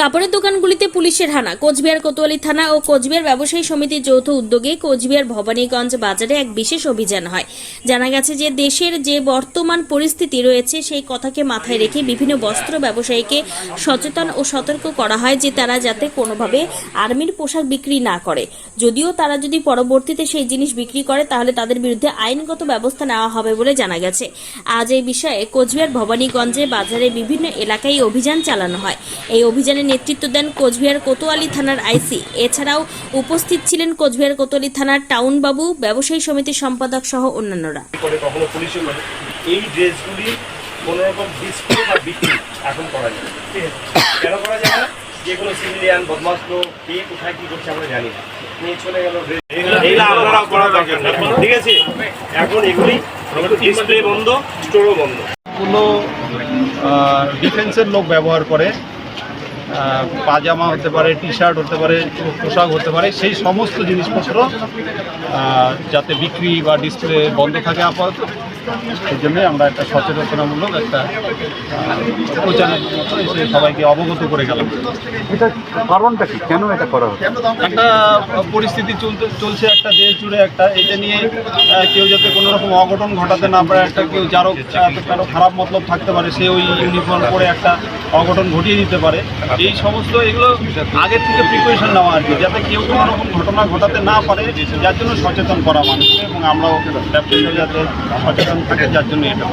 কাপড়ের দোকানগুলিতে পুলিশের হানা। কোচবিহার কোতোয়ালি থানা ও কোচবিহার ব্যবসায়ী সমিতির যৌথ উদ্যোগে কোচবিহার ভবানীগঞ্জ বাজারে এক বিশেষ অভিযান হয়। জানা গেছে যে, দেশের যে বর্তমান পরিস্থিতি রয়েছে, সেই কথাকে মাথায় রেখে বিভিন্ন বস্ত্র ব্যবসায়ীকে সচেতন ও সতর্ক করা হয় যে, তারা যাতে কোনোভাবে আর্মির পোশাক বিক্রি না করে। যদিও তারা যদি পরবর্তীতে সেই জিনিস বিক্রি করে, তাহলে তাদের বিরুদ্ধে আইনগত ব্যবস্থা নেওয়া হবে বলে জানা গেছে। আজ এই বিষয়ে কোচবিহার ভবানীগঞ্জে বাজারে বিভিন্ন এলাকায় অভিযান চালানো হয়। এই অভিযানে নেতৃত্ব দেন কোচবিহার কোতোয়ালি থানার আইসি। এছাড়াও উপস্থিত ছিলেন কোচবিহার কোতোয়ালি থানার টাউনবাবু ব্যবসায়ী সমিতির সম্পাদক সহ অন্যান্যরা। করে এই ড্রেসগুলি কোনো রকম ডিসপ্লে বা বিক্রি এখন করা যায় ঠিক আছে? কেন করা যায় না? যে কোনো সিভিলিয়ান বদমাস লোক কে কোথায় কি করছে আমরা জানি না। নিয়ে চলে গেল এইগুলো আপনারাও করা দরকার। ঠিক আছে? এখন এগুলি ডিসপ্লে বন্ধ স্টোরও বন্ধ। গুলো ডিফেন্সের লোক ব্যবহার করে পাজামা হতে পারে টি শার্ট হতে পারে পোশাক হতে পারে সেই সমস্ত জিনিসপত্র যাতে বিক্রি বা ডিসপ্লে বন্ধ থাকে আপাতত সেই জন্যই আমরা একটা সচেতনতামূলক একটা এসে সবাইকে অবগত করে গেলাম। এটা কারণটা কি? কেন এটা করা হচ্ছে একটা পরিস্থিতি চলতে চলছে একটা দেশ জুড়ে একটা এটা নিয়ে কেউ যাতে কোনো রকম অঘটন ঘটাতে না পারে একটা কেউ যারও কারও খারাপ মতলব থাকতে পারে সে ওই ইউনিফর্ম পরে একটা অঘটন ঘটিয়ে দিতে পারে। এই সমস্ত এগুলো আগে থেকে প্রিপারেশন নেওয়া আর কি, যাতে কেউ কোনো রকম ঘটনা ঘটাতে না পারে, যার জন্য সচেতন করা মানুষকে এবং আমরাও যাতে সচেতন থাকে, যার জন্য এটা।